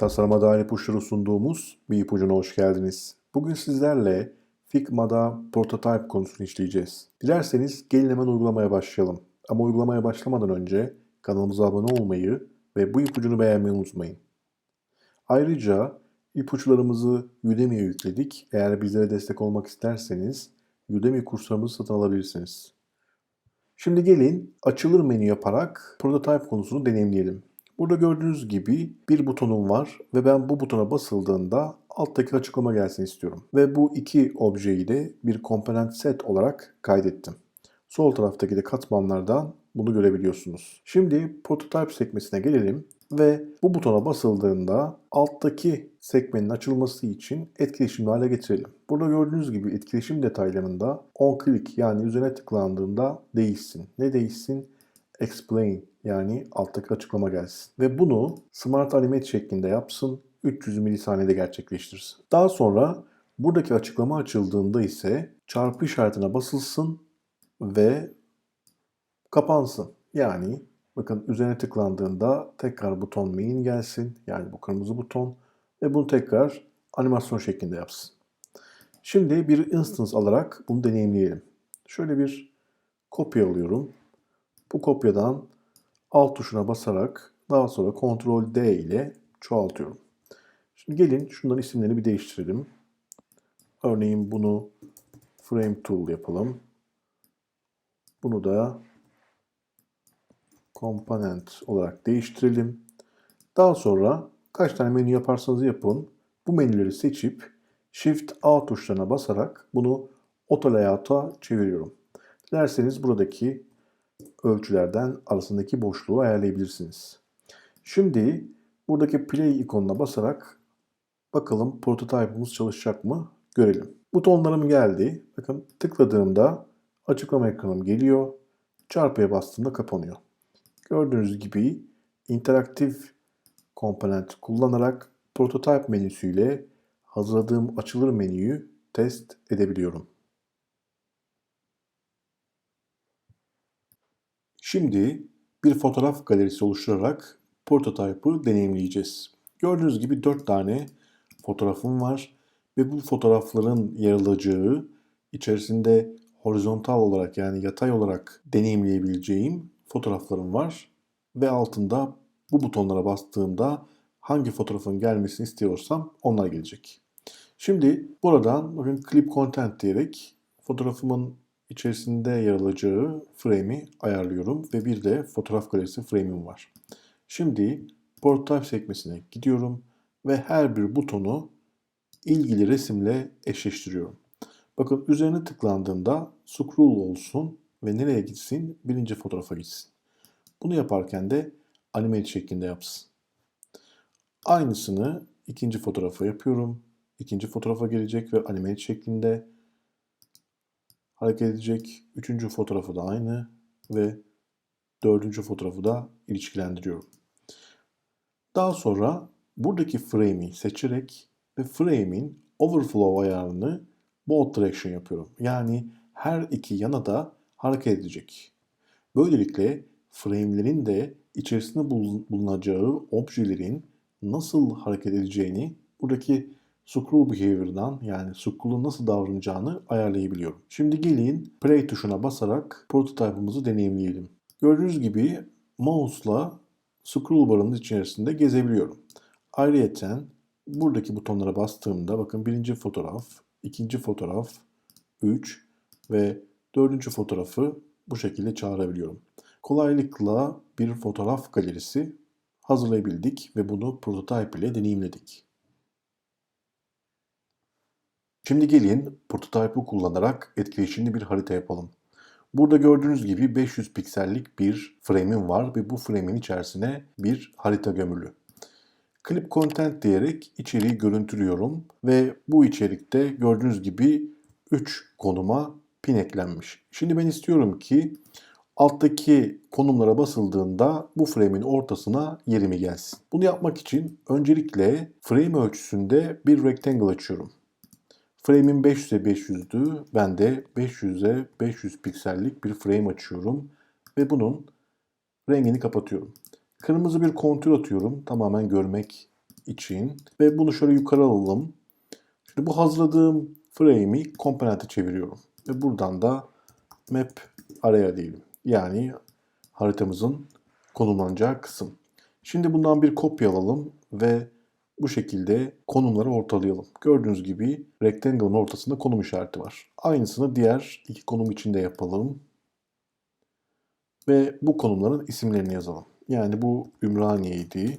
Tasarıma dair ipuçları sunduğumuz bir ipucuna hoş geldiniz. Bugün sizlerle Figma'da prototype konusunu işleyeceğiz. Dilerseniz gelin hemen uygulamaya başlayalım. Ama uygulamaya başlamadan önce kanalımıza abone olmayı ve bu ipucunu beğenmeyi unutmayın. Ayrıca ipuçlarımızı Udemy'ye yükledik. Eğer bizlere destek olmak isterseniz Udemy kurslarımızı satın alabilirsiniz. Şimdi gelin açılır menü yaparak prototype konusunu deneyimleyelim. Burada gördüğünüz gibi bir butonum var ve ben bu butona basıldığında alttaki açıklama gelsin istiyorum. Ve bu iki objeyi de bir komponent set olarak kaydettim. Sol taraftaki de katmanlardan bunu görebiliyorsunuz. Şimdi prototype sekmesine gelelim ve bu butona basıldığında alttaki sekmenin açılması için etkileşimli hale getirelim. Burada gördüğünüz gibi etkileşim detaylarında on click yani üzerine tıklandığında değişsin. Ne değişsin? Explain yani alttaki açıklama gelsin. Ve bunu Smart Animate şeklinde yapsın. 300 milisaniyede gerçekleştirsin. Daha sonra buradaki açıklama açıldığında ise çarpı işaretine basılsın ve kapansın. Yani bakın üzerine tıklandığında tekrar buton main gelsin. Yani bu kırmızı buton ve bunu tekrar animasyon şeklinde yapsın. Şimdi bir instance alarak bunu deneyimleyelim. Şöyle bir kopya alıyorum. Bu kopyadan alt tuşuna basarak daha sonra Ctrl D ile çoğaltıyorum. Şimdi gelin şunların isimlerini bir değiştirelim. Örneğin bunu Frame Tool yapalım. Bunu da Component olarak değiştirelim. Daha sonra kaç tane menü yaparsanız yapın. Bu menüleri seçip Shift A tuşlarına basarak bunu auto layout'a çeviriyorum. Dilerseniz buradaki ölçülerden arasındaki boşluğu ayarlayabilirsiniz. Şimdi buradaki play ikonuna basarak bakalım prototype'ımız çalışacak mı görelim. Butonlarım geldi. Bakın tıkladığımda açıklama ekranım geliyor. Çarpıya bastığımda kapanıyor. Gördüğünüz gibi interaktif komponent kullanarak prototype menüsüyle hazırladığım açılır menüyü test edebiliyorum. Şimdi bir fotoğraf galerisi oluşturarak prototype'ı deneyimleyeceğiz. Gördüğünüz gibi 4 tane fotoğrafım var ve bu fotoğrafların yer alacağı içerisinde horizontal olarak yani yatay olarak deneyimleyebileceğim fotoğraflarım var ve altında bu butonlara bastığımda hangi fotoğrafın gelmesini istiyorsam onlar gelecek. Şimdi buradan bakın clip content diyerek fotoğrafımın içerisinde yer alacağı frame'i ayarlıyorum ve bir de fotoğraf galerisi frame'im var. Şimdi prototype sekmesine gidiyorum ve her bir butonu ilgili resimle eşleştiriyorum. Bakın üzerine tıklandığında scroll olsun ve nereye gitsin? Birinci fotoğrafa gitsin. Bunu yaparken de animate şeklinde yapsın. Aynısını ikinci fotoğrafa yapıyorum. İkinci fotoğrafa gelecek ve animate şeklinde hareket edecek. Üçüncü fotoğrafı da aynı ve dördüncü fotoğrafı da ilişkilendiriyorum. Daha sonra buradaki frame'i seçerek ve frame'in overflow ayarını both direction yapıyorum. Yani her iki yana da hareket edecek. Böylelikle frame'lerin de içerisinde bulunacağı objelerin nasıl hareket edeceğini buradaki scroll behavior'dan yani scroll'un nasıl davranacağını ayarlayabiliyorum. Şimdi gelin play tuşuna basarak prototype'ımızı deneyimleyelim. Gördüğünüz gibi mouse'la scroll barının içerisinde gezebiliyorum. Ayrıca buradaki butonlara bastığımda bakın birinci fotoğraf, ikinci fotoğraf, 3 ve dördüncü fotoğrafı bu şekilde çağırabiliyorum. Kolaylıkla bir fotoğraf galerisi hazırlayabildik ve bunu prototype ile deneyimledik. Şimdi gelin prototype'ı kullanarak etkileşimli bir harita yapalım. Burada gördüğünüz gibi 500 piksellik bir frame'im var ve bu frame'in içerisine bir harita gömülü. Clip Content diyerek içeriği görüntülüyorum ve bu içerikte gördüğünüz gibi 3 konuma pin eklenmiş. Şimdi ben istiyorum ki alttaki konumlara basıldığında bu frame'in ortasına yerimi gelsin. Bunu yapmak için öncelikle frame ölçüsünde bir rectangle açıyorum. Frame'im 500'e 500'dü. Ben de 500'e 500 piksellik bir frame açıyorum ve bunun rengini kapatıyorum. Kırmızı bir kontür atıyorum tamamen görmek için ve bunu şöyle yukarı alalım. Şimdi bu hazırladığım frame'i komponente çeviriyorum. Ve buradan da map araya diyelim. Yani haritamızın konumlanacağı kısım. Şimdi bundan bir kopya alalım ve bu şekilde konumları ortalayalım. Gördüğünüz gibi rectangle'ın ortasında konum işareti var. Aynısını diğer iki konum için de yapalım. Ve bu konumların isimlerini yazalım. Yani bu Ümraniye'ydi.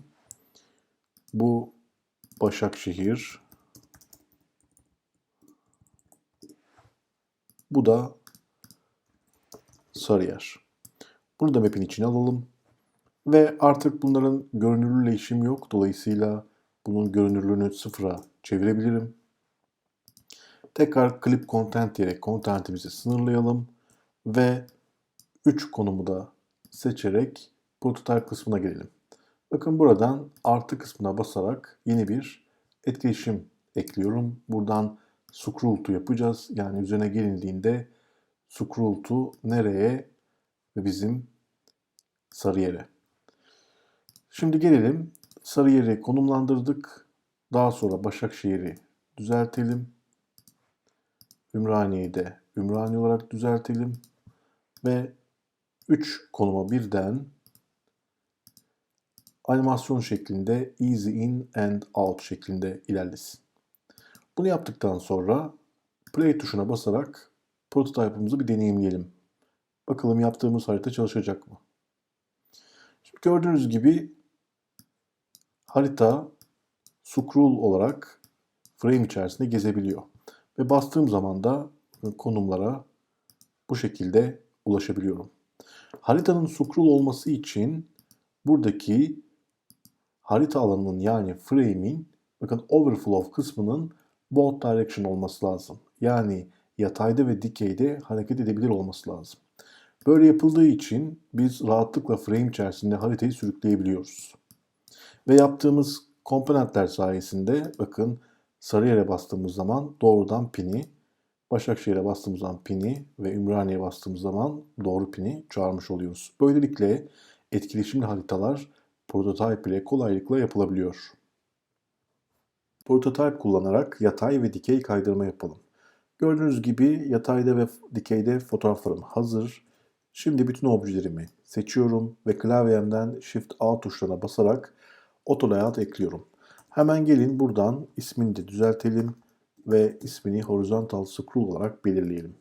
Bu Başakşehir. Bu da Sarıyer. Bunu da map'in içine alalım. Ve artık bunların görünürlüğüyle işim yok. Dolayısıyla bunun görünürlüğünü sıfıra çevirebilirim. Tekrar clip content diyerek contentimizi sınırlayalım. Ve 3 konumu da seçerek prototype kısmına gelelim. Bakın buradan artı kısmına basarak yeni bir etkileşim ekliyorum. Buradan scroll to yapacağız. Yani üzerine gelindiğinde scroll to nereye? Bizim Sarıyer'e. Şimdi gelelim Sarıyer'i konumlandırdık. Daha sonra Başakşehir'i düzeltelim. Ümraniye'yi de Ümraniye olarak düzeltelim. Ve 3 konuma birden animasyon şeklinde easy in and out şeklinde ilerlesin. Bunu yaptıktan sonra play tuşuna basarak prototype'ımızı bir deneyimleyelim. Bakalım yaptığımız harita çalışacak mı? Şimdi gördüğünüz gibi harita scroll olarak frame içerisinde gezebiliyor. Ve bastığım zaman da konumlara bu şekilde ulaşabiliyorum. Haritanın scroll olması için buradaki harita alanının yani frame'in bakın overflow kısmının both direction olması lazım. Yani yatayda ve dikeyde hareket edebilir olması lazım. Böyle yapıldığı için biz rahatlıkla frame içerisinde haritayı sürükleyebiliyoruz. Ve yaptığımız komponentler sayesinde bakın Sarıyer'e bastığımız zaman doğrudan pini, Başakşehir'e bastığımız zaman pini ve Ümraniye'ye bastığımız zaman doğru pini çağırmış oluyoruz. Böylelikle etkileşimli haritalar prototype ile kolaylıkla yapılabiliyor. Prototype kullanarak yatay ve dikey kaydırma yapalım. Gördüğünüz gibi yatayda ve dikeyde fotoğraflarım hazır. Şimdi bütün objelerimi seçiyorum ve klavyemden Shift A tuşlarına basarak Auto ekliyorum. Hemen gelin buradan ismini de düzeltelim ve ismini horizontal scroll olarak belirleyelim.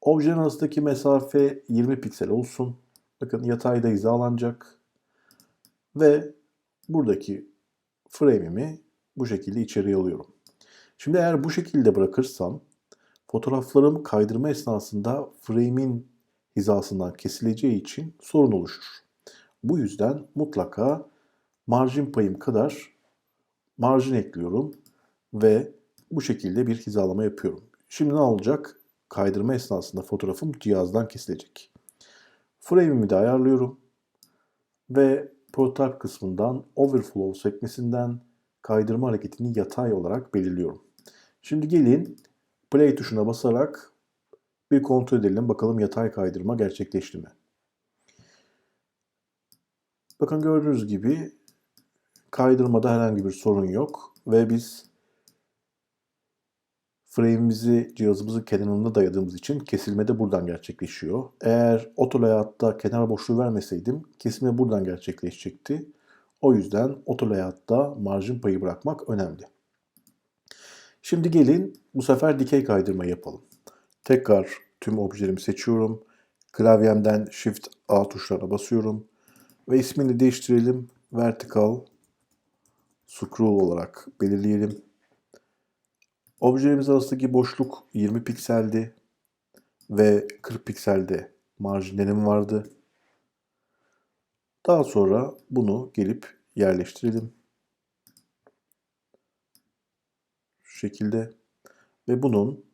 Objelerin arasındaki mesafe 20 piksel olsun. Bakın yatayda hizalanacak. Ve buradaki frame'imi bu şekilde içeriye alıyorum. Şimdi eğer bu şekilde bırakırsam fotoğraflarım kaydırma esnasında frame'in hizasından kesileceği için sorun oluşur. Bu yüzden mutlaka marjin payım kadar marjin ekliyorum ve bu şekilde bir hizalama yapıyorum. Şimdi ne olacak? Kaydırma esnasında fotoğrafım cihazdan kesilecek. Frame'imi de ayarlıyorum ve prototype kısmından overflow sekmesinden kaydırma hareketini yatay olarak belirliyorum. Şimdi gelin play tuşuna basarak bir kontrol edelim. Bakalım yatay kaydırma gerçekleşti mi? Bakın gördüğünüz gibi kaydırmada herhangi bir sorun yok ve biz frame'imizi cihazımızın kenarına dayadığımız için kesilme de buradan gerçekleşiyor. Eğer auto kenar boşluğu vermeseydim kesilme buradan gerçekleşecekti. O yüzden auto layout'ta payı bırakmak önemli. Şimdi gelin bu sefer dikey kaydırma yapalım. Tekrar tüm objelerimi seçiyorum. Klavyemden Shift A tuşlarına basıyorum. Ve ismini değiştirelim. Vertical Scroll olarak belirleyelim. Objelerimiz arasındaki boşluk 20 pikseldi. Ve 40 pikselde marjinlerim vardı. Daha sonra bunu gelip yerleştirelim. Şu şekilde. Ve bunun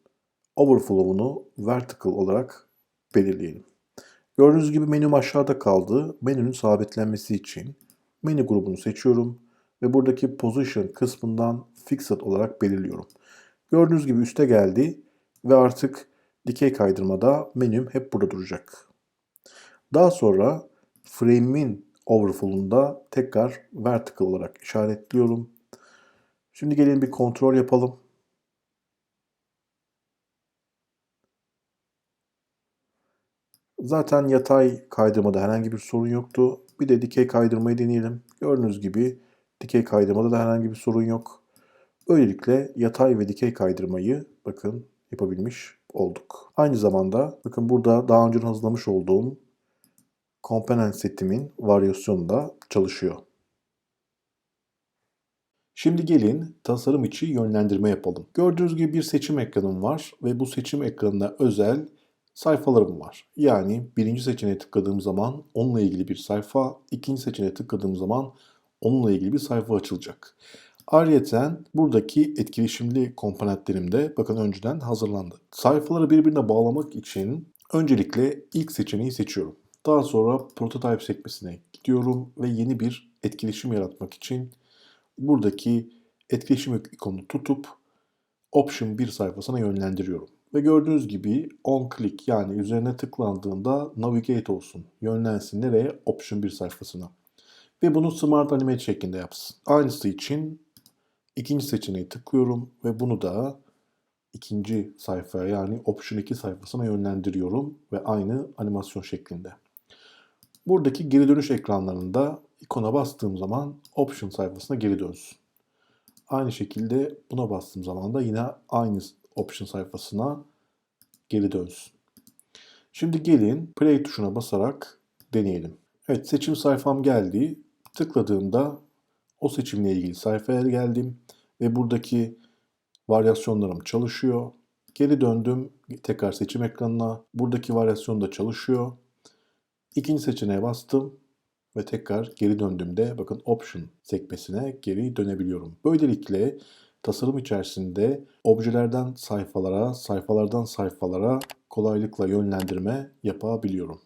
overflow'unu vertical olarak belirleyelim. Gördüğünüz gibi menüm aşağıda kaldı. Menünün sabitlenmesi için menü grubunu seçiyorum ve buradaki position kısmından fixed olarak belirliyorum. Gördüğünüz gibi üste geldi ve artık dikey kaydırmada menüm hep burada duracak. Daha sonra frame'in overflow'unu da tekrar vertical olarak işaretliyorum. Şimdi gelin bir kontrol yapalım. Zaten yatay kaydırmada herhangi bir sorun yoktu. Bir de dikey kaydırmayı deneyelim. Gördüğünüz gibi dikey kaydırmada da herhangi bir sorun yok. Böylelikle yatay ve dikey kaydırmayı bakın yapabilmiş olduk. Aynı zamanda bakın burada daha önce hazırlamış olduğum komponent setimin varyasyonu da çalışıyor. Şimdi gelin tasarım içi yönlendirme yapalım. Gördüğünüz gibi bir seçim ekranım var ve bu seçim ekranına özel sayfalarım var. Yani birinci seçeneğe tıkladığım zaman onunla ilgili bir sayfa, ikinci seçeneğe tıkladığım zaman onunla ilgili bir sayfa açılacak. Ayrıca buradaki etkileşimli komponentlerim de bakın önceden hazırlandı. Sayfaları birbirine bağlamak için öncelikle ilk seçeneği seçiyorum. Daha sonra prototype sekmesine gidiyorum ve yeni bir etkileşim yaratmak için buradaki etkileşim ikonunu tutup Option 1 sayfasına yönlendiriyorum. Ve gördüğünüz gibi on click yani üzerine tıklandığında navigate olsun. Yönlensin nereye? Option 1 sayfasına. Ve bunu Smart Animate şeklinde yapsın. Aynısı için ikinci seçeneği tıklıyorum ve bunu da ikinci sayfaya yani Option 2 sayfasına yönlendiriyorum ve aynı animasyon şeklinde. Buradaki geri dönüş ekranlarında ikona bastığım zaman Option sayfasına geri dönsün. Aynı şekilde buna bastığım zaman da yine aynı Option sayfasına geri dönsün. Şimdi gelin Play tuşuna basarak deneyelim. Evet seçim sayfam geldi. Tıkladığımda o seçimle ilgili sayfaya geldim ve buradaki varyasyonlarım çalışıyor. Geri döndüm tekrar seçim ekranına. Buradaki varyasyon da çalışıyor. İkinci seçeneğe bastım ve tekrar geri döndüğümde bakın Option sekmesine geri dönebiliyorum. Böylelikle tasarım içerisinde objelerden sayfalara, sayfalardan sayfalara kolaylıkla yönlendirme yapabiliyorum.